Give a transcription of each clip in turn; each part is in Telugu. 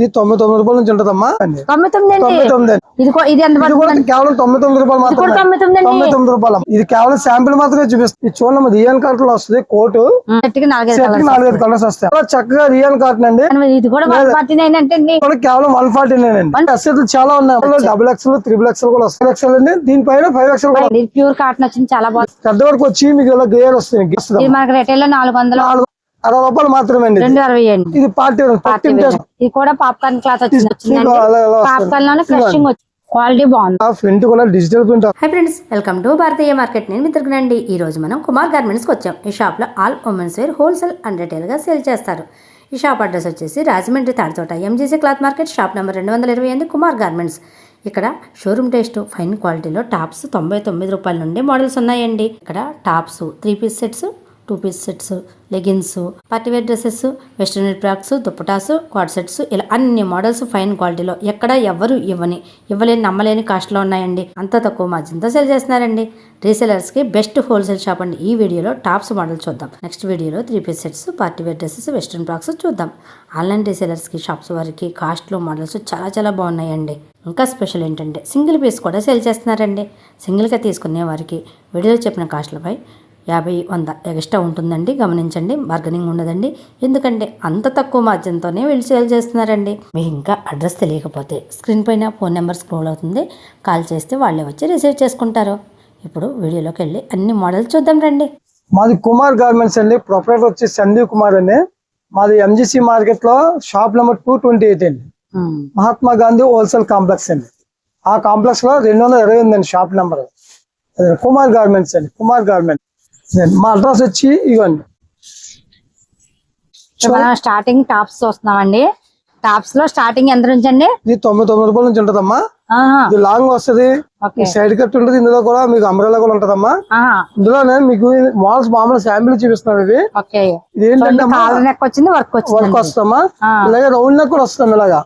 ఇది తొంభై తొమ్మిది రూపాయల నుంచి ఉంటదమ్మా తొమ్మిది తొమ్మిది తొంభై తొమ్మిది ఇది కేవలం తొంభై తొమ్మిది రూపాయలు మాత్రమే. తొమ్మిది తొమ్మిది తొమ్మిది రూపాయలు. ఇది కేవలం శాంపిల్ మాత్రమే చూపిస్తుంది. చూడండి రియాన్ కార్ట్లో వస్తుంది కోటు. నాలుగైదు కలర్స్ వస్తాయి. చాలా చక్కగా రియాన్ కార్ట్ అండి. ఇది కూడా కేవలం వన్ ఫార్టీ నైన్ అండి. అసలు చాలా ఉన్నాయి. డబుల్ ఎక్స్ఎల్ త్రిబుల్ ఎక్స్ఎల్ కూడా వస్తాయి. ఎక్స్ఎల్ అండి. దీనిపైన ఫైవ్ ఎక్స్ఎల్ కూడా ప్యూర్ కాటన్ వచ్చింది చాలా బాగుంది. పెద్ద వరకు వచ్చి మీకు ఇలా గేర్ వస్తుంది మనకి రిటైల్లో నాలుగు వందలు. అరవై రూపాయలు మాత్రమే అండి ఇది. రెండు అరవై అండి. ఇది పార్టీ ఇది కూడా పాప్కార్న్ క్లాత్ వచ్చింది. పాప్కార్న్లోనే క్రషింగ్ వచ్చింది క్వాలిటీ బాగుంది. ప్రింట్ కూడా digital print. Hi friends welcome to Bharatiya market. నేను మిత్రుకునండి. ఈ రోజు మనం కుమార్ గార్మెంట్స్కి వచ్చాం. ఈ షాప్లో all women's wear wholesale and రిటైల్గా sale చేస్తారు. ఈ షాప్ అడ్రస్ వచ్చేసి Rajahmundry Taditota MGC cloth market shop number రెండు వందల ఇరవై ఎనిమిది కుమార్ గార్మెంట్స్. ఇక్కడ షోరూమ్ టేస్ట్ ఫైన్ క్వాలిటీలో టాప్స్ తొంభై తొమ్మిది రూపాయల నుండి మోడల్స్ ఉన్నాయండి. ఇక్కడ tops three piece sets two piece sets leggings party wear dresses western frocks dupattas coord sets ఇలా అన్ని మోడల్స్ ఫైన్ క్వాలిటీలో ఎక్కడ ఎవరు ఇవ్వని ఇవ్వలేని నమ్మలేని కాస్ట్లో ఉన్నాయండి. అంత తక్కువ మార్జిన్తో సెల్ చేస్తున్నారండి. రీసెలర్స్కి బెస్ట్ హోల్సేల్ షాప్ అండి ఈ వీడియోలో టాప్స్ మోడల్ చూద్దాం. నెక్స్ట్ వీడియోలో three piece sets party wear dresses western frocks చూద్దాం. ఆన్లైన్ రీసెలర్స్కి షాప్స్ వారికి కాస్ట్లో మోడల్స్ చాలా చాలా బాగున్నాయండి. ఇంకా స్పెషల్ ఏంటంటే సింగిల్ పీస్ కూడా సేల్ చేస్తున్నారండి. సింగిల్గా తీసుకునే వారికి వీడియోలో చెప్పిన కాస్ట్లపై యాభై వంద ఎక్స్ట్రా ఉంటుందండి. గమనించండి. బార్గెనింగ్ ఉండదండి. ఎందుకంటే అంత తక్కువ మార్జిన్తోనే వీళ్ళు సేల్ చేస్తున్నారండి. మీకు ఇంకా అడ్రస్ తెలియకపోతే స్క్రీన్ పైన ఫోన్ నెంబర్ స్క్రోల్ అవుతుంది. కాల్ చేస్తే వాళ్ళే వచ్చి రిసీవ్ చేసుకుంటారు. ఇప్పుడు వీడియోలోకి వెళ్ళి అన్ని మోడల్స్ చూద్దాం రండి. మాది కుమార్ గార్మెంట్స్ అండి. ప్రొపరేటర్ వచ్చి సందీప్ కుమార్ అండి. మాది ఎంజిసి మార్కెట్లో shop number two twenty eight అండి. మహాత్మా గాంధీ హోల్సేల్ కాంప్లెక్స్ అండి. ఆ కాంప్లెక్స్లో రెండు వందల ఇరవై అండి షాప్ నెంబర్. కుమార్ గార్మెంట్స్ అండి. కుమార్ గార్మెంట్స్ మా అడ్రస్ వచ్చి ఇవ్వండి. మనం స్టార్టింగ్ టాప్స్ చూస్తున్నామండి. టాప్స్లో స్టార్టింగ్ ఎంత నుంచి అండి ఇది తొంభై తొమ్మిది రూపాయల నుంచి ఉంటదమ్మా. ఇది లాంగ్ వస్తది. సైడ్ కట్ ఉంటుంది ఇందులో కూడా మీకు అంబ్రెలా కూడా ఉంటదమ్మా. ఇందులోనే మీకు మాల్స్ మామూలు శాంపిల్ చూపిస్తున్నాం ఇవి. ఇది ఏంటంటే నెక్ వచ్చింది వర్క్ వర్క్. ఇలాగే రౌండ్ నెక్ కూడా వస్తాం ఇలాగా.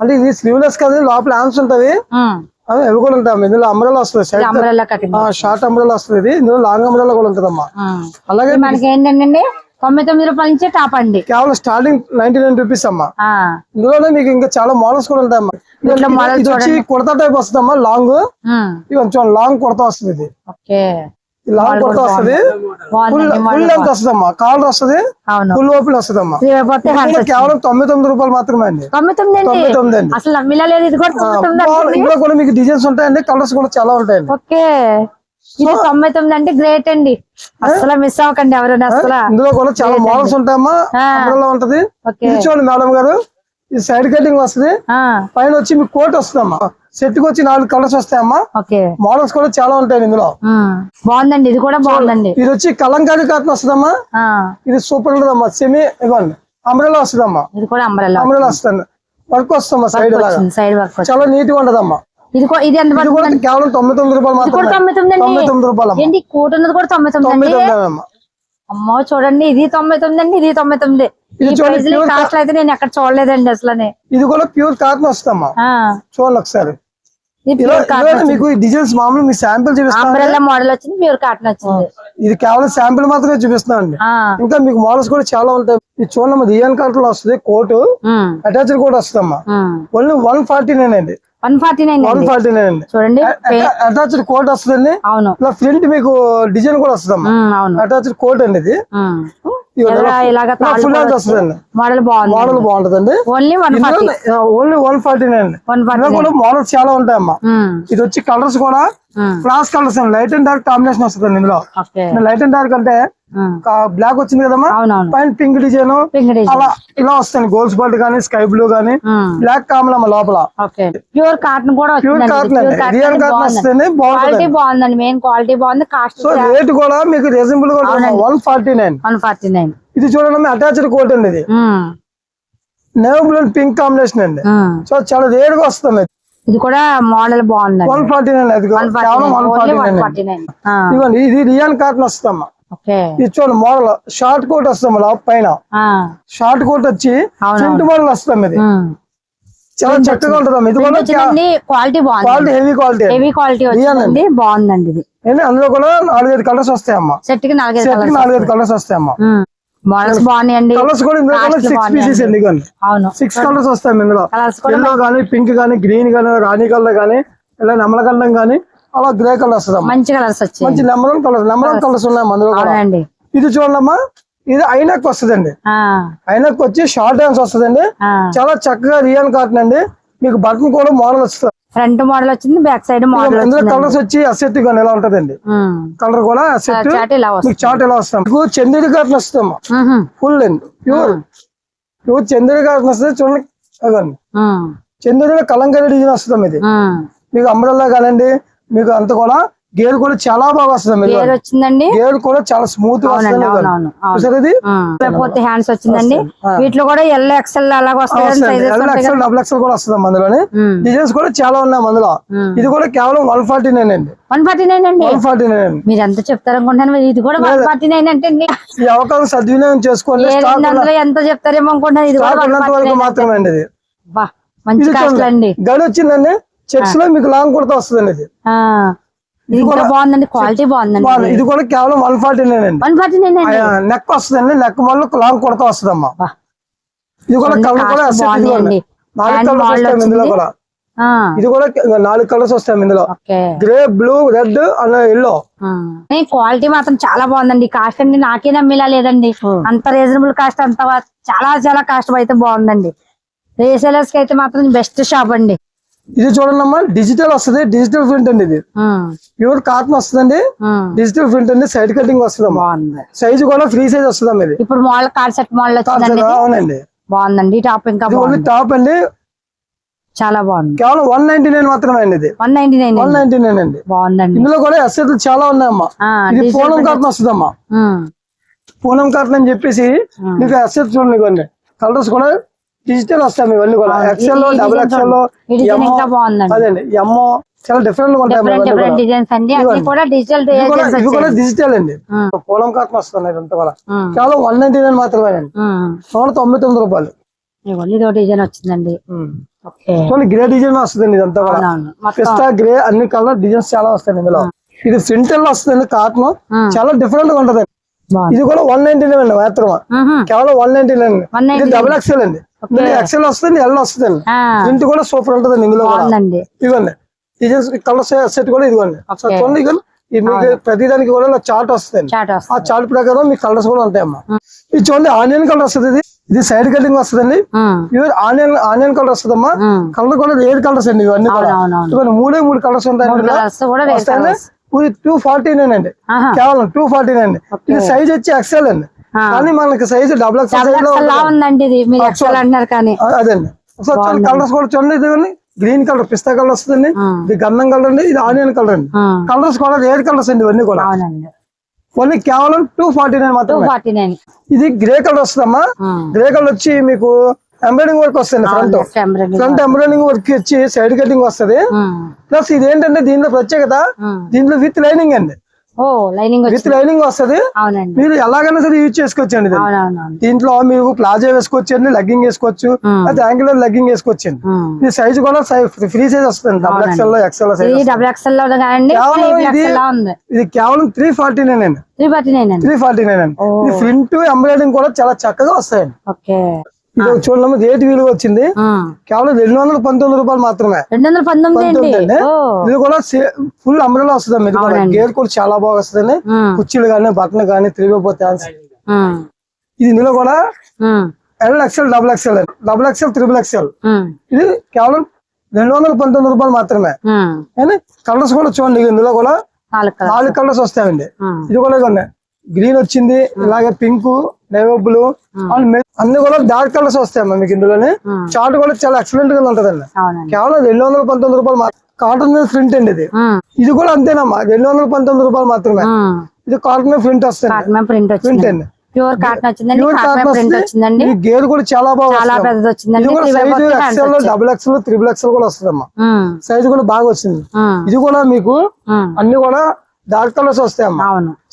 అంటే ఇది స్లీవ్లెస్ కదా లోపల ఉంటవి ఉమ్, అవి కూడా ఉంటాయి ఇందులో అంబ్రెలా వస్తుంది. షార్ట్ అంబ్రెలా వస్తుంది ఇది. ఇందులో లాంగ్ అంబ్రెలా కూడా ఉంటదమ్మా. అలాగే మనకి ఏంటంటే తొంభై తొమ్మిది రూపాయల నుంచి టాప్ అండి. కేవలం స్టార్టింగ్ నైన్టీ నైన్ రూపీస్ అమ్మా ఇందులోనే మీకు ఇంకా చాలా మోడల్స్ కూడా ఉంటాయమ్మా. కుర్తా టైప్ వస్తుందమ్మా లాంగ్ ఇది కొంచెం లాంగ్ కుర్తా వస్తుంది ఇది. లాంగ్ కుర్తా వస్తుంది. ఫుల్ లెంత్ వస్తుందమ్మా. కాలర్ వస్తుంది. ఫుల్ ఓపెన్ వస్తుందమ్మా. కేవలం తొంభై తొమ్మిది రూపాయలు మాత్రమే అండి. తొమ్మిది తొమ్మిది అండి. తొంభై తొమ్మిది అండి. అసలు నమ్మిలా లేదు ఇది కూడా తొమ్మిది తొమ్మిది మీకు డిజైన్స్ ఉంటాయండి. కలర్స్ కూడా చాలా ఉంటాయండి. ఓకే. ఇది తొంభై తొమ్మిది అంటే గ్రేట్ అండి. అసలు మిస్ అవ్వకండి ఎవరైనా అసలు ఇందులో కూడా చాలా మోడల్స్ ఉంటాయమ్మా. ఉంటది. చూడండి మేడం గారు. ఇది సైడ్ కటింగ్ వస్తుంది. పైన వచ్చి మీకు కోట్ వస్తుందమ్మా. సెట్కి వచ్చి నాలుగు కలర్స్ వస్తాయమ్మా. మోడల్స్ కూడా చాలా ఉంటాయి ఇందులో. బాగుందండి ఇది కూడా బాగుందండి. ఇది వచ్చి కలంకారీ కాటన్ వస్తుందమ్మా. ఇది సూపర్ ఉంటుందమ్మా. సెమీ ఇవ్వండి. అంబ్రెలా వస్తుందమ్మా. ఇది కూడా అంబ్రెల్లా అంబ్రెలా వస్తుంది. వర్క్ వస్తుందమ్మా సైడ్ సైడ్ వర్క్. చాలా నీట్గా ఉంటదమ్మా. ఇది ఇది ఎంత కేవలం తొంభై తొమ్మిది రూపాయలు మాత్రమే. తొమ్మిది తొమ్మిది రూపాయలు కోట్ ఉన్నది కూడా తొమ్మిది తొమ్మిది అమ్మా చూడండి ఇది తొంభై తొమ్మిది అండి ఇది తొంభై తొమ్మిది. ఈ చూడండి, ప్రైస్ pure కాస్ట్ అయితే నేను ఎక్కడ చూడలేదండి అసలు ఇది కూడా ప్యూర్ కాటన్ వస్తుందమ్మా. చూడండి ఒకసారి. కాటన్ మీకు డిజైన్స్ మామూలు మీ శాంపిల్ అంబ్రెల్లా మోడల్ వచ్చింది ప్యూర్ కాటన్ వచ్చింది. ఇది కేవలం శాంపిల్ మాత్రమే చూపిస్తున్నాను అండి ఇంకా మీకు మోడల్స్ కూడా చాలా ఉంటాయి. ఇది చూడండి రియాన్ కార్ట్లో వస్తుంది కోటు. అటాచ్డ్ కూడా వస్తుందమ్మా. ఓన్లీ వన్ ఫార్టీ నైన్ అండి. One forty nine one forty nine. చూడండి అటాచ్డ్ కోట్ వస్తుందండి. అవును. ఫ్రంట్ మీకు డిజైన్ కూడా వస్తుందమ్మా. ఉమ్, అవును. అటాచ్డ్ కోట్ అండి ఇది. మోడల్ బాగుంటదండి. ఓన్లీ వన్ ఫార్టీ నైన్ కూడా మోడల్స్ చాలా ఉంటాయమ్మా. ఇది వచ్చి కలర్స్ కూడా క్లాస్ కలర్స్ అండి. లైట్ అండ్ డార్క్ కాంబినేషన్ వస్తుంది ఇందులో. లైట్ అండ్ డార్క్ అంటే బ్లాక్ వచ్చింది కదమ్మా? పైన పింక్ డిజైన్. అలా ఇలా వస్తాయి గోల్స్ బాల్ట్ కానీ స్కై బ్లూ కానీ. బ్లాక్ కామలమ్మ లోపల. ప్యూర్ కాటన్ కూడా ప్యూర్ కాటన్ రియల్ కాటన్ వస్తుంది క్వాలిటీ బాగుందండి. మెయిన్ క్వాలిటీ బాగుంది. కాస్ట్ సో రేట్ కూడా మీకు రీజనబుల్గా one forty nine one forty nine ఇది చూడండి అటాచ్డ్ కోట్ అండి ఇది. నేవ్ బ్లూ పింక్ కాంబినేషన్ అండి. సో చాలా రేర్గా వస్తుంది. ఇది కూడా మోడల్ బాగుందండి. వన్ ఫార్టీ నైన్ ఇది రియాన్ కాటన్ వస్తుందమ్మా. చూడండి మోడల్. షార్ట్ కోట్ వస్తాం పైన. షార్ట్ కోట్ వచ్చి. ప్రింట్ మోడల్ వస్తాం ఇది. చాలా చక్కగా ఇది కూడా క్వాలిటీ బాగుంది. Quality heavy quality heavy quality బాగుందండి ఇది. అందులో కూడా నాలుగైదు కలర్స్ సెట్కి నాలుగైదు సెట్కి కలర్స్ నాలుగైదు కలర్స్ వస్తాయమ్మా. మోడల్స్ బాగున్నాయండి. కలర్స్ కూడా ఇందులో సిక్స్. పీసెస్ కలర్స్ వస్తాయి ఇందులో. ఎల్లో గానీ పింక్ గానీ గ్రీన్ గానీ రాణి కలర్ గానీ ఇలా నెమలగండం గానీ అలా గ్రే కలర్ వస్తుంది అమ్మా. మంచి కలర్స్ మంచి నెంబర్ కలర్ నెంబర్ కలర్స్. ఉన్నాయి అవునండి. ఇది చూడమ్మా ఇది ఐనక్ వస్తుందండి. ఐనక్ వచ్చి షార్ట్ హ్యాండ్స్ వస్తుందండి. చాలా చక్కగా రియల్ కాటన్ అండి. మీకు బటన్ కూడా మోడల్ వస్తుంది. ఫ్రంట్ మోడల్ వచ్చింది బ్యాక్ సైడ్ మోడల్ ఇందులో కలర్స్ వచ్చి అసెట్ గానీ ఎలా ఉంటదండి? కలర్ కూడా అసెట్ మీకు చాట్ ఎలా వస్తాం మీకు చందేరి కాటన్ వస్తుందమ్మా. ఫుల్ అండి ప్యూర్ ప్యూర్ చందేరి కాటన్ వస్తుంది చూడండి. అదండి కలంకారీ డిజైన్ వస్తుంది ఇది. మీకు అంబ్రెల్లా కానండి మీకు అంత కూడా గేర్ కూడా చాలా బాగా వస్తుంది గేర్ వచ్చిందండి. గేర్ కూడా చాలా స్మూత్ లేకపోతే హ్యాండ్స్ వచ్చిందండి. వీటిలో కూడా ఎల్ ఎక్సెల్ అలాగ డబుల్ ఎక్సెల్ కూడా వస్తుంది అందులోని. డిజైన్స్ కూడా చాలా ఉన్నాయి అందులో. ఇది కూడా కేవలం వన్ ఫార్టీ నైన్ అండి. వన్ ఫార్టీ నైన్ అండి? వన్ ఫార్టీ నైన్ మీరు ఎంత చెప్తారు అనుకుంటాను మరి ఇది కూడా వన్ ఫార్టీ నైన్ అంటే ఈ అవకాశం సద్వినియోగం చేసుకోండి. ఎంత చెప్తారేమో అనుకుంటాను ఇది మాత్రమే అండి ఇది. బా మంచి ఇది కాస్ట్ అండి గడి వచ్చిందండి. చెక్స్లో మీకు లాంగ్ కుర్తా వస్తుందండి ఇది బాగుందండి క్వాలిటీ బాగుందండి. ఇది. కూడా కేవలం వన్ ఫార్టీ నైన్ అండి. వన్ ఫార్టీ నైన్ అండి. నెక్ వస్తుందండి నెక్ వల్ల లాంగ్ కుర్తా వస్తుందమ్మా. బా. ఇది కూడా కలర్ కూడా. అండి. నాలుగు. కూడా. ఇది కూడా నాలుగు కలర్స్ వస్తాయి ఇందులో. గ్రే బ్లూ రెడ్ అన్న ఎల్లో క్వాలిటీ మాత్రం చాలా బాగుందండి. కాస్ట్ అండి నాకే నమ్మేలా లేదండి. అంత రీజనబుల్ కాస్ట్ అంత చాలా చాలా కాస్ట్ అయితే బాగుందండి. రీసేలర్స్కి అయితే మాత్రం బెస్ట్ షాప్ అండి. ఇది చూడండి అమ్మా డిజిటల్ వస్తుంది. డిజిటల్ ప్రింట్ అండి ఇది. ప్యూర్ కాటన్ వస్తుందండి. డిజిటల్ ప్రింట్ అండి. సైడ్ కటింగ్ వస్తుంది సైజ్ కూడా ఫ్రీ సైజ్ వస్తుంది ఇది. ఇప్పుడు మోడల్ కార్డ్ సెట్ మోడల్. అవునండి. బాగుందండి. టాప్ ఇంకా టాప్ అండి. చాలా బాగుంది. కేవలం వన్ నైన్టీ నైన్ మాత్రమే అండి ఇది. One ninety nine one ninety nine అండి. బాగుందండి. ఇందులో కూడా ఎస్ఎట్లు చాలా ఉన్నాయమ్మా. ఇది పూనం కాటన్ వస్తుందమ్మా. పూనం కాటన్ అని చెప్పేసి. మీకు ఎస్ఎల్ చూడండి కలర్స్ కూడా డిజిటల్ వస్తాయి ఇవన్నీ కూడా. ఎక్సెల్ ఈ డబుల్ ఎక్సెల్ అదండి ఎమ్మో చాలా డిఫరెంట్గా ఉంటాయి కూడా. డిజిటల్ ఇవి కూడా అండి. పూలం కాటన్ వస్తుంది ఇదంతా కూడా. కేవలం వన్ నైన్టీ నైన్ మాత్రమే అండి. నూట తొంభై తొమ్మిది రూపాయలు. ఇదో డిజైన్ వచ్చిందండి. చూడండి గ్రే డిజైన్ వస్తుంది ఇదంతా కూడా. పిస్తా గ్రే అన్ని కలర్ డిజైన్స్ చాలా వస్తాయి ఇందులో. ఇది ప్రింటల్ వస్తుంది కాటన్ చాలా డిఫరెంట్గా ఉంటది ఇది కూడా వన్ నైన్టీ నైన్ అండి మాత్రమే. కేవలం వన్ నైన్టీ నైన్ 199. ఇది డబుల్ ఎక్సెల్ అండి. ఎక్సెల్ వస్తుంది ఎల్ వస్తుంది ఆ, ప్రింట్ కూడా సూపర్ ఉంటది ఇందులో ఇదిగోండి. డిజైన్స్ కలర్ సెట్ కూడా ఇదిగోండి. చూడండి ఇదిగోండి. ఇది మీకు ప్రతి దానికి కూడా చార్ట్ వస్తుంది. ఆ చార్ట్ ప్రకారం మీకు కలర్స్ కూడా ఉంటాయమ్మా. ఇది చూడండి ఆనియన్ కలర్ వస్తుంది ఇది. ఇది సైడ్ కటింగ్ వస్తుందండి. ప్యూర్ ఆనియన్ ఆనియన్ కలర్ వస్తుందమ్మా. కలర్ కూడా రేర్ కలర్స్ అండి ఇవన్నీ కూడా. మూడే మూడు కలర్స్ ఉంటాయి ఇది టూ ఫార్టీ నైన్ అండి కేవలం టూ ఫార్టీ నైన్ ఇది సైజ్ వచ్చి ఎక్సెల్ అండి. కానీ మనకి సైజ్ డబుల్. ఉందండి ఇది మీరు. అంటున్నారు కానీ. అదండి ఒకసారి కలర్స్ కూడా చూడండి ఇది గ్రీన్ కలర్ పిస్తా కలర్ వస్తుందండి. ఉమ్, ఇది గంధం కలర్ అండి ఇది ఆనియన్ కలర్ అండి. కలర్స్ కూడా రేర్ కలర్స్ అండి ఇవన్నీ కూడా. ఓన్లీ కేవలం టూ ఫార్టీ నైన్ నైన్ ఇది గ్రే కలర్ వస్తుందమ్మా. గ్రే కలర్ వచ్చి మీకు ఎంబ్రాయిడింగ్ వర్క్ వస్తుంది ఫ్రంట్ ఫ్రంట్ ఎంబ్రాయిడింగ్ వర్క్ వచ్చి సైడ్ కటింగ్ వస్తది. ప్లస్ ఇది ఏంటంటే దీనిలో ప్రత్యేకత దీంట్లో విత్ లైనింగ్ అండి. విత్ వచ్చింది. లైనింగ్ వస్తది. మీరు ఎలాగైనా సరే యూజ్ చేసుకోవచ్చండి దీంట్లో మీరు ప్లాజో వేసుకోవచ్చండి లెగ్గింగ్ వేసుకోవచ్చు. అయితే యాంగులర్ లెగ్గింగ్ వేసుకోవచ్చండి. ఉమ్. ఇది సైజ్ కూడా ఫ్రీ సైజ్ వస్తుంది. డబుల్ ఎక్స్ఎల్లో ఎక్స్ఎల్ సైజ్ ఇది కేవలం త్రీ ఫార్టీ నైన్ అండి. Three forty nine three forty nine అండి. ప్రింట్ ఎంబ్రాయిడింగ్ కూడా చాలా చక్కగా వస్తాయండి. చూడండి రేట్ విలువ వచ్చింది. కేవలం రెండు వందల పంతొమ్మిది రూపాయలు మాత్రమే. రెండు వందల పంతొమ్మిది అండి? అండి. ఇది కూడా ఫుల్ అంబ్రెలా వస్తుంది అవునండి. గేర్ కూడా చాలా బాగా వస్తుంది కుర్చీలు కానీ బటన్ కానీ త్రీ బై ఫోర్ ఛాన్స్ ఉమ్, ఇది ఇందులో కూడా L XL double XL double XL triple XL ఇది కేవలం రెండు వందల పంతొమ్మిది రూపాయలు మాత్రమే. కలర్స్ కూడా చూడండి ఇందులో కూడా నాలుగు కలర్ నాలుగు కలర్స్ వస్తాయండి. ఇది కూడా ఉన్నాయి గ్రీన్ వచ్చింది ఇలాగే పింక్ నేవీ బ్లూ అన్ని కూడా డార్క్ కలర్స్ వస్తాయమ్మా మీకు ఇందులోనే. చార్ట్ కూడా చాలా ఎక్సలెంట్గా ఉంటదండి కేవలం రెండు వందల పంతొమ్మిది రూపాయలు కాటన్ మీద ప్రింట్ అండి ఇది. ఇది కూడా అంతేనమ్మా. రెండు వందల పంతొమ్మిది రూపాయలు మాత్రమే. ఇది కాటన్ మీద ప్రింట్ వస్తుంది ప్రింట్ అండి. ప్యూర్ కాటన్ వచ్చిందండి. ప్రింట్ వచ్చిందండి. గేర్ కూడా చాలా బాగా పెద్దది వచ్చిందండి. డబుల్ ఎక్స్ఎల్ త్రిబుల్ ఎక్స్ఎల్ కూడా వస్తుందమ్మా. సైజ్ కూడా బాగా వచ్చింది. ఇది కూడా మీకు. అన్ని కూడా డార్క్ కలర్స్ వస్తాయమ్మా.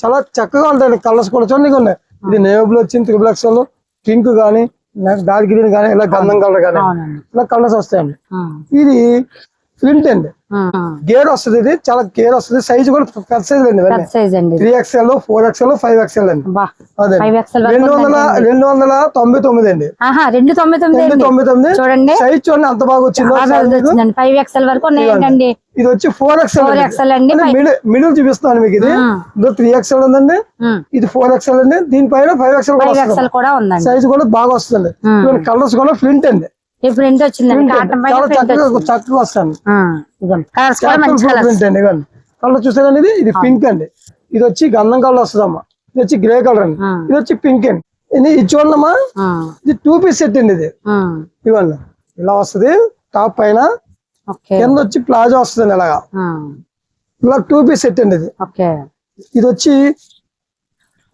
చాలా చక్కగా ఉంటాయి కలర్స్ కూడా చూడండి ఉన్నాయి ఇది నేవబుల్ వచ్చింది త్రిబుల్ ఎక్స్ఎల్ పింక్ గానీ డార్క్ గ్రీన్ గానీ ఇలా గంధం కలర్ గానీ అవునండి. ఇలా కలర్స్ వస్తాయండి. ఇది ప్రింట్ అండి. గేర్ వస్తుంది ఇది చాలా గేర్ వస్తుంది. సైజ్ కూడా పెద్ద సైజ్ అండి three XL four XL five XL అండి. అదే. రెండు వందల రెండు వందల తొంభై తొమ్మిది అండి. రెండు తొంభై తొమ్మిది అండి. తొంభై తొమ్మిది. చూడండి. సైజ్ చూడండి అంత బాగా వచ్చిందో ఫైవ్ ఎక్స్ఎల్ వరకు ఇది వచ్చి ఫోర్ ఎక్స్ఎల్ ఎక్స్ఎల్ అండి. మిడిల్ మిడిల్ చూపిస్తాను మీకు ఇది. ఇది త్రీ ఎక్స్ఎల్ ఉందండి. ఇది ఫోర్ ఎక్స్ఎల్ అండి. దీనిపైన ఫైవ్ ఎక్స్ఎల్ కూడా ఉందండి. సైజ్ కూడా బాగా వస్తుంది కలర్స్ కూడా ప్రింట్ అండి. ఈ ప్రింట్ వచ్చిందండి? కాటన్ చక్కగా చక్కగా వస్తాను ఇదిగోండి కలర్స్ కూడా మంచి కలర్స్ ప్రింట్ అండి ఇవ్వండి కలర్ చూసారండి ఇది ఇది పింక్ అండి. ఇది వచ్చి గంధం కలర్ వస్తుందమ్మా. ఇది వచ్చి గ్రే కలర్ అండి. ఇది వచ్చి పింక్ అండి. ఇది చూడమ్మా ఇది టూ పీస్ సెట్ అండి ఇది. ఇవ్వండి. ఇలా వస్తుంది. టాప్ పైన కింద వచ్చి ప్లాజో వస్తుంది ఇలాగా. ఇలా టూ పీస్ సెట్ అండి ఇది. ఇది వచ్చి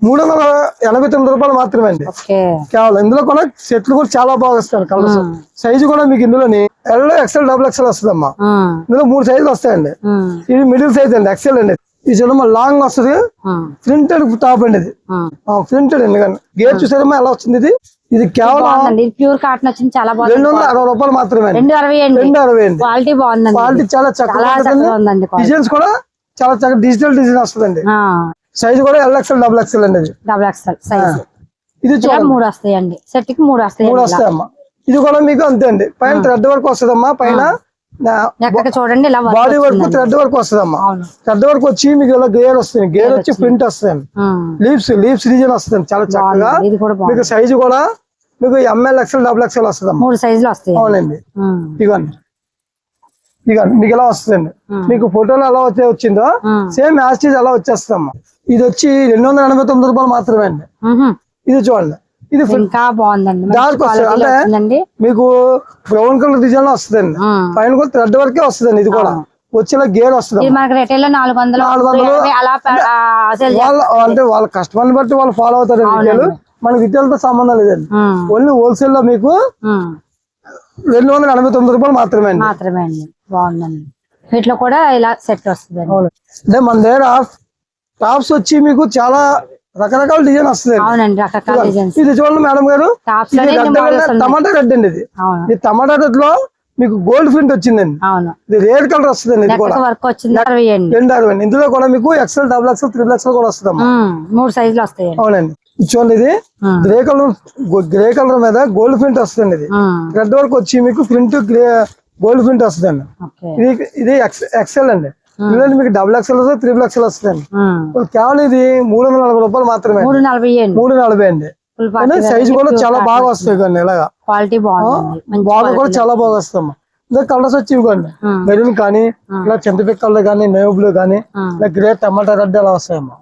మూడు వందల ఎనభై తొమ్మిది రూపాయలు మాత్రమే అండి. కేవలం ఇందులో కూడా సెట్లు కూడా చాలా బాగా వస్తాయి కలర్స్. సైజు కూడా మీకు ఇందులోని ఎల్ ఎక్సెల్ డబుల్ ఎక్సెల్ వస్తుందమ్మా. ఇందులో మూడు సైజులు వస్తాయండి. ఇది మిడిల్ సైజ్ అండి ఎక్సెల్ అండి. ఇది చూడమ్మా లాంగ్ వస్తుంది. ప్రింటెడ్ టాప్ అండి ఇది. ప్రింటెడ్ అండి కానీ గేర్ చూసారమ్మా ఎలా వస్తుంది ఇది? ఇది కేవలం ప్యూర్ కాటన్ వచ్చింది చాలా బాగుంది. రెండు వందల అరవై రూపాయలు మాత్రమే రెండు అరవై అండి. రెండు అరవై అండి. క్వాలిటీ బాగుందండి. క్వాలిటీ చాలా చక్కగా. డిజైన్స్ కూడా చాలా చక్కగా డిజిటల్ డిజైన్ వస్తుందండి. సైజ్ కూడా ఎల్ ఎక్సెల్ డబుల్ ఎక్సెల్ అండి డబుల్ ఎక్స్ఎల్ సైజ్ ఇది చూడండి. మూడు వస్తాయండి సెట్కి మూడు వస్తాయి మూడు వస్తాయమ్మా. ఇది కూడా మీకు అంతే అండి. పైన థ్రెడ్ వర్క్ వస్తుందమ్మా. పైన చూడండి బాడీ వర్క్. థ్రెడ్ వర్క్ వస్తుందమ్మా. థ్రెడ్ వర్క్ వచ్చి మీకు ఇలా గేర్ వస్తుంది గేర్ వచ్చి ప్రింట్ వస్తుంది. లీవ్స్ లీవ్స్ డిజైన్ వస్తుంది చాలా చక్కగా. మీకు సైజు కూడా మీకు ఎంఎల్ ఎక్స్ఎల్ డబుల్ ఎక్స్ఎల్ వస్తుందమ్మా. మూడు సైజులు వస్తాయి అవునండి. ఉమ్. ఇవ్వండి మీకు ఇలా వస్తుందండి? మీకు ఫోటోలో ఎలా వచ్చే వచ్చిందో. సేమ్ యాస్టీజ్ అలా వచ్చేస్తుందమ్మా. ఇది వచ్చి రెండు వందల ఎనభై తొమ్మిది రూపాయలు మాత్రమే అండి. ఇది చూడండి. ఇది ఇంకా డార్క్ వస్తుంది. అంటే మీకు బ్రౌన్ కలర్ డిజైన్ ఉమ్. పైన కూడా థ్రెడ్ వర్కే వస్తుందండి ఇది కూడా. వచ్చేలా గేర్ వస్తుంది అంటే వాళ్ళ కస్టమర్ని బట్టి వాళ్ళు ఫాలో అవుతారు రిటైల్ మనకి రిటైల్తో సంబంధం లేదండి. ఓన్లీ హోల్సేల్లో మీకు. రెండు వందల ఎనభై తొమ్మిది రూపాయలు మాత్రమే అండి. మాత్రమే అండి. బాగుందండి. వీటిలో కూడా ఇలా సెట్ వస్తుంది అంటే మన దగ్గర టాప్స్ వచ్చి మీకు చాలా రకరకాల డిజైన్ వస్తుంది అవునండి రకరకాల డిజైన్స్. ఇది చూడండి మేడం గారు. టమాటా రెడ్ అండి ఇది. ఇది టమాటా రెడ్లో మీకు గోల్డ్ ప్రింట్ వచ్చిందండి. అవును. ఇది రేడ్ కలర్ నెక్ వర్క్ వచ్చింది అరవై అండి. రెండు అరవై ఇందులో కూడా మీకు XL double XL triple XL కూడా వస్తుందమ్మా. ఉమ్. మూడు సైజులు వస్తాయండి. అవునండి. చూడండి ఇది. గ్రే కలర్ గ్రే కలర్ మీద గోల్డ్ ప్రింట్ వస్తుంది ఇది. రెడ్ వరకు వచ్చి మీకు ప్రింట్ గ్రే గోల్డ్ ప్రింట్ వస్తుందండి. ఇది ఇది ఎక్సెల్ అండి. ఇందులో మీకు డబుల్ ఎక్సెల్ వస్తుంది త్రిబుల్ ఎక్సెల్ వస్తుందండి. కేవలం ఇది మూడు వందల నలభై రూపాయలు మాత్రమే. మూడు నలభై అండి. సైజ్ కూడా చాలా బాగా వస్తాయి కానీ ఇలాగా. క్వాలిటీ బాగా కూడా చాలా బాగా వస్తామ్మా ఇంకా కలర్స్ వచ్చి ఇవ్వండి. మెరూన్ కానీ ఇలా చింతపిక్ కలర్ కానీ నేవ్ బ్లూ కానీ. ఇలా గ్రే టమాటా రెడ్ అలా వస్తాయమ్మా.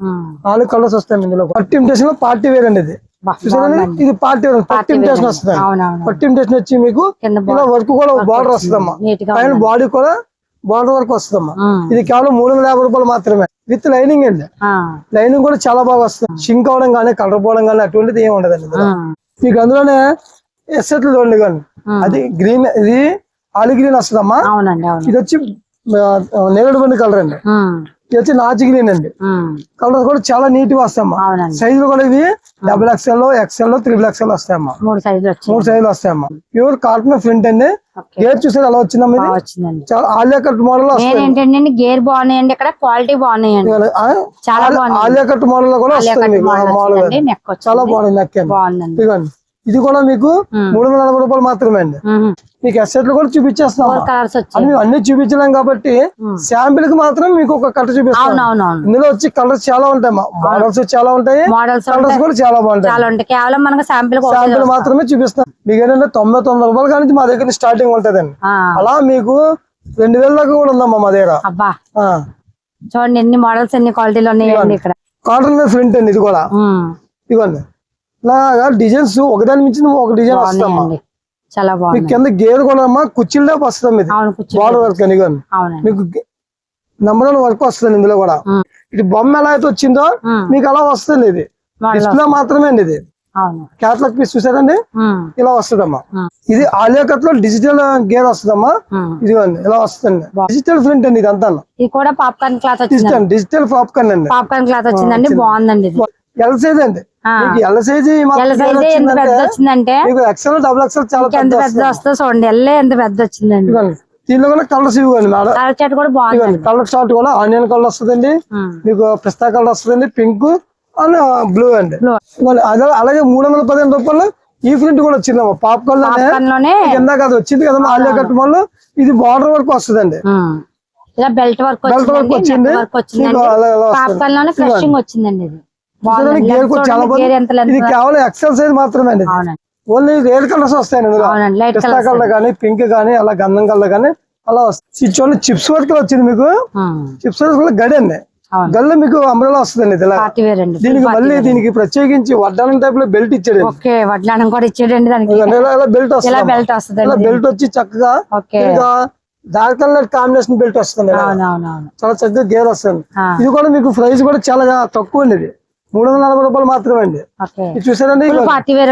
నాలుగు కలర్స్ వస్తాయండి ఇందులో. పట్టి ఇమిటేషన్లో పార్టీ వేర్ అండి ఇది. ఇది పార్టీ పట్టి. వస్తుంది పట్టి ఇమిటేషన్ వచ్చి మీకు వర్క్ కూడా బార్డర్ వస్తుందమ్మా. పైన బాడీ కూడా బార్డర్ వర్క్ వస్తుందమ్మా. ఇది కేవలం మూడు వందల యాభై రూపాయలు మాత్రమే. విత్ లైనింగ్ అండి. లైనింగ్ కూడా చాలా బాగా వస్తుంది. షింక్ అవడం కానీ కలర్ పోవడం కానీ అటువంటిది ఏమి ఉండదండి. మీకు అందులోనే ఎస్ఎట్లు చూడండి కానీ. అది గ్రీన్ ఇది ఆలి గ్రీన్ వస్తుందమ్మా. ఇది వచ్చి నేరేడు బండి కలర్ అండి. ఇది వచ్చి నాచు గ్రీన్ అండి. కలర్ కూడా చాలా నీట్గా వస్తాయమ్మా. సైజులు కూడా ఇవి double XL XL triple XL వస్తాయమ్మా. మూడు సైజులు వచ్చింది మూడు సైజులు వస్తాయమ్మా. ప్యూర్ కాటన్ ప్రింట్ అండి. గేర్ చూసారు ఎలా వచ్చిందమ్మా ఇది? చాలా ఆలియా కట్ మోడల్ ఏంటంటే గేర్ బాగున్నాయండి ఇక్కడ క్వాలిటీ బాగున్నాయండి. చాలా. ఆలియా కట్ మోడల్లో కూడా నెక్ చాలా బాగుంది నెక్ ఇదిగోండి. ఇది కూడా మీకు. మూడు వందల నలభై రూపాయలు మాత్రమే అండి. మీకు ఎస్ఎట్లు కూడా మేము అన్ని చూపించలేం కాబట్టి. శాంపిల్కి మాత్రం మీకు ఒక కట్ట చూపిస్తాం ఇందులో వచ్చి కలర్స్ చాలా ఉంటాయి. మోడల్స్ చాలా ఉంటాయి. మోడల్స్ కలర్స్ కూడా చాలా బాగుంటాయి. కేవలం మనకు శాంపిల్ శాంపిల్ మాత్రమే చూపిస్తాం. మీకు ఏంటంటే తొంభై తొమ్మిది రూపాయల కానీ మా దగ్గర స్టార్టింగ్ ఉంటదండి. అలా మీకు రెండు వేల దాకా కూడా ఉందమ్మా మా దగ్గర. చూడండి ఎన్ని మోడల్స్ ఎన్ని క్వాలిటీలు ఉన్నాయండి ఇక్కడ. కాటన్ ప్రింట్ అండి ఇది కూడా. ఇవ్వండి ఇలాగా డిజైన్స్ ఒకదాని మించి ఒక డిజైన్ వస్తామ్మా బాగున్నాయండి. చాలా మీకు బాగుంది కింద గేర్ కూడా అమ్మా కుర్చీలే వస్తుంది ఇది బార్డర్ వర్క్ అని అవునండి. మీకు నెంబర్ వన్ వర్క్ వస్తుంది ఇందులో కూడా. ఇది బొమ్మ ఎలా అయితే వచ్చిందో. మీకు అలా వస్తుంది ఇది. డిస్ప్లే మాత్రమే అండి ఇది. క్యాట్లాగ్ పీస్ చూసారండి. ఇలా వస్తుందమ్మా. ఇది ఆలియా కట్లో డిజిటల్ గేర్ వస్తుందమ్మా. ఇదిగోండి ఇలా వస్తుంది డిజిటల్ ప్రింట్ అండి ఇది అంతా ఇది కూడా పాప్కార్న్ క్లాత్ డిజిటల్ పాప్కార్న్ అండి. పాప్కార్న్ క్లాత్ వచ్చిందండి. బాగుందండి ఇది. ఎల్ సైజ్ అండి. ఎల్ సైజ్ ఎంత పెద్ద వచ్చిందంటే మీకు ఎక్సెల్ డబుల్ ఎక్సెల్ చాలా ఎంత పెద్ద పెద్ద వస్తుందో. చూడండి. ఎల్లే ఎంత పెద్ద వచ్చిందండి. దీనిలో కూడా కలర్స్ ఇవ్వండి మేడం. కలర్ చాట్ కూడా బాగుంది. ఇవ్వండి కలర్ షార్ట్ కూడా ఆనియన్ కలర్ వస్తుందండి. మీకు పిస్తా కలర్ వస్తుందండి. Pink and. బ్లూ అండి. అదే అలాగే మూడు వందల పదిహేను రూపాయలు ఈ ప్రింట్ కూడా వచ్చిందమ్మా. పాప్కార్న్ ఇందాక అది వచ్చింది కదా ఆలియా కట్ వల్ల ఇది బార్డర్ వరకు వస్తుందండి. ఇలా బెల్ట్ వర్క్ బెల్ట్ వర్క్ వచ్చింది. పాప్కార్న్లోనే ఫ్రెషింగ్ వచ్చిందండి ఇది. ఇది కేవలం ఎక్సెల్ సైజ్ మాత్రమే అండి ఓన్లీ రేడ్ కలర్స్ వస్తాయండి పిస్తా కలర్ కానీ పింక్ కానీ అలా గంధం కలర్ కానీ అలా వస్తుంది ఇది చూడండి చిప్స్ వర్క్ వచ్చింది మీకు. చిప్స్ వర్క్ గడి అండి. గల్లో మీకు అంబ్రెలా వస్తుందండి దీనికి మళ్ళీ దీనికి ప్రత్యేకించి వడ్డానం టైప్లో బెల్ట్ ఇచ్చాడు కూడా బెల్ట్ వస్తుంది బెల్ట్ వచ్చి చక్కగా డార్క్ కలర్ కాంబినేషన్ బెల్ట్ వస్తుంది చాలా చక్కగా గేర్ వస్తుంది. ఇది కూడా మీకు ప్రైస్ కూడా చాలా తక్కువ అండి ఇది. మూడు వందల నలభై రూపాయలు మాత్రమే అండి. చూసారండి? పార్టీ వేర్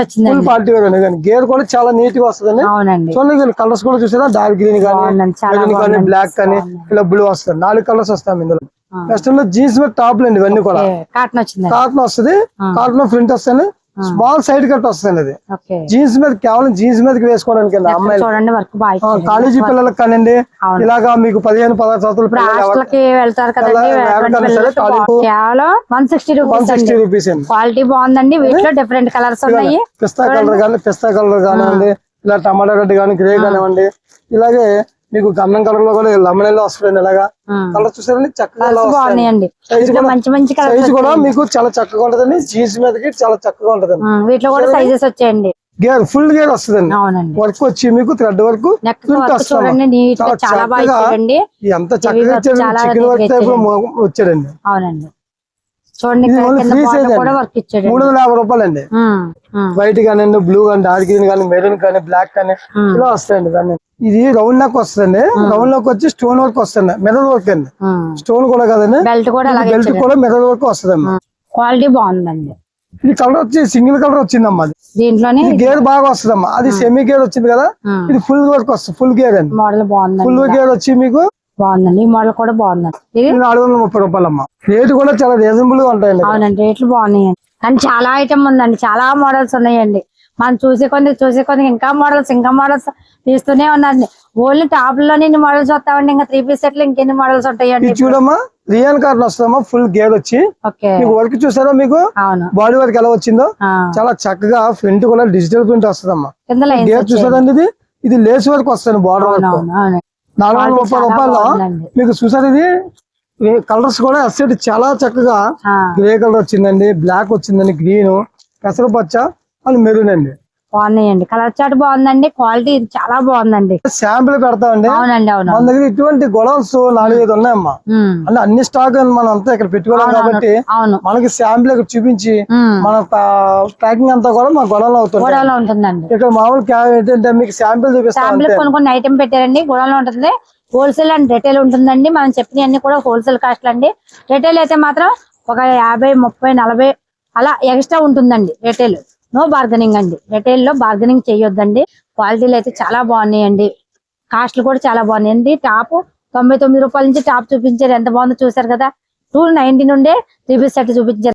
పార్టీ అండి. కానీ గేర్ కూడా చాలా నీట్గా అవునండి. చూడండి కలర్స్ కూడా చూసారా? డార్క్ గ్రీన్ కానీ బ్లాక్ కానీ ఇలా బ్లూ వస్తుంది. నాలుగు కలర్స్ వస్తాయి ఇందులో. నెక్స్ట్ జీన్స్ మీద టాప్లు అండి ఇవన్నీ కూడా. కాటన్ వస్తుంది. కాటన్ ప్రింట్ వస్తుంది స్మాల్ సైడ్ కట్ వస్తుంది అది. జీన్స్ మీద కేవలం జీన్స్ మీదకి వేసుకోవడానికి అమ్మాయిలు. ఇచ్చారు. కాలేజీ పిల్లలకు కానివ్వండి. ఇలాగా మీకు పదిహేను పదహారు సంవత్సరాల రూపీస్ క్వాలిటీ బాగుందండి వీటిలో డిఫరెంట్ కలర్స్ ఉన్నాయి. పిస్తా కలర్ కానీ పిస్తా కలర్ కానివ్వండి ఇలా టమాటా రెడ్ కానీ గ్రే కానివ్వండి ఇలాగే మీకు గంధం కలర్లో కూడా లెమన్ వస్తుంది ఉమ్. కలర్ చూసారండి? చక్కగా మంచి మంచి కలర్స్ సైజ్ కూడా మీకు చాలా చక్కగా ఉంటదండి. జీన్స్ మీదకి చాలా చక్కగా ఉంటదండి. వీటిలో కూడా సైజెస్ వచ్చాయండి. గేర్ ఫుల్ గేర్ వస్తుందండి. వర్క్ వచ్చి మీకు థ్రెడ్ వరకు ఎంత చక్కగా చాలా చికెన్ వర్క్ టైప్లో వచ్చాడండి. అవునండి. చూడండి అండి. మూడు వందల యాభై ఉమ్, ఉమ్, వైట్ కానివ్వండి బ్లూ కానీ డార్క్ గ్రీన్ కానీ మెరూన్ కానీ బ్లాక్ కానీ. ఇలా వస్తాయండి దాన్ని ఇది రౌండ్ నెక్ వస్తుంది రౌండ్ నెక్ వచ్చి స్టోన్ వర్క్ వస్తుంది మిర్రర్ వర్క్ అండి. స్టోన్ కూడా కదండి. బెల్ట్ కూడా బెల్ట్ కూడా మిర్రర్ వర్క్ వస్తుంది క్వాలిటీ బాగుందండి. ఇది కలర్ వచ్చి సింగిల్ కలర్ వచ్చిందమ్మా దీంట్లోనే గేర్ బాగా వస్తుందమ్మా. అది సెమీ గేర్ వచ్చింది కదా. ఇది ఫుల్ వర్క్ వస్తుంది ఫుల్ గేర్ అండి. ఫుల్ గేర్ వచ్చి మీకు బాగుందండి. ఈ మోడల్ కూడా బాగుందండి. ఇది? నాలుగు వందల ముప్పై రూపాయలమ్మా. రేటు కూడా చాలా రీజనబుల్గా ఉంటాయండి అవునండి రేట్లు బాగున్నాయండి. కానీ చాలా ఐటమ్ ఉందండి. చాలా మోడల్స్ ఉన్నాయండి. మనం చూసే కొన్ని చూసే కొన్ని ఇంకా మోడల్స్ ఇంకా మోడల్స్ తీస్తూనే ఉన్నారండి. ఓన్లీ టాప్లోనే ఇన్ని మోడల్స్ వస్తామండి ఇంకా త్రీ పీస్ సెట్లు ఇంకెన్ని మోడల్స్ ఉంటాయండి చూడమ్మా. రియాన్ కార్డ్ వస్తుందమ్మా. ఫుల్ గేర్ వచ్చి. మీకు వర్క్ చూసారా మీకు? అవును. బాడీ వర్క్ ఎలా వచ్చిందో? చాలా చక్కగా ప్రింట్ కూడా డిజిటల్ ప్రింట్ వస్తుందమ్మా. కింద గేర్ చూసారండి ఇది? ఇది లేస్ వర్క్ వస్తుంది బార్డర్ వర్క్ నాలుగు వందల ముప్పై చాలా రూపాయలు బాగుందండి. మీకు చూసారు ఇది? కలర్స్ కూడా అసెట్ చాలా చక్కగా గ్రే కలర్ వచ్చిందండి బ్లాక్ వచ్చిందండి గ్రీన్ పెసరపచ్చ అండ్ మెరూన్ అండి. బాగున్నాయండి. కలర్ చాట్ బాగుందండి క్వాలిటీ చాలా బాగుందండి. శాంపిల్ పెడతామండి. అవునండి అవును. మన దగ్గర ఇటువంటి గొడవన్స్ నాలుగు ఐదు ఉన్నాయమ్మా. అంటే అన్ని స్టాక్ మనం అంతా ఇక్కడ పెట్టుకోలేం కాబట్టి అవును. మనకి శాంపిల్ ఇక్కడ చూపించి మన ప్యాకింగ్ అంతా కూడా మా గొడవలు అవుతుంది గోడౌన్లో ఉంటుందండి. ఇక్కడ మామూలు ఏంటంటే మీకు శాంపిల్ చూపిస్తాం కొన్ని కొన్ని ఐటమ్ పెట్టారండి గోడౌన్లో ఉంటుంది. హోల్సేల్ అండ్ రిటైల్ ఉంటుందండి మనం చెప్పిన అన్ని కూడా హోల్సేల్ కాస్ట్ అండి. రిటైల్ అయితే మాత్రం ఒక యాభై ముప్పై నలభై అలా ఎక్స్ట్రా ఉంటుందండి రిటైల్. నో బార్గెనింగ్ అండి. రిటైల్లో బార్గెనింగ్ చేయొద్దండి. క్వాలిటీలు అయితే చాలా బాగున్నాయండి. కాస్ట్లు కూడా చాలా బాగున్నాయండి. టాప్ తొంభై తొమ్మిది రూపాయల నుంచి టాప్ చూపించారు. ఎంత బాగుందో చూసారు కదా. టూ నైన్టీ నుండే త్రీ పీస్ సెట్ చూపించారు.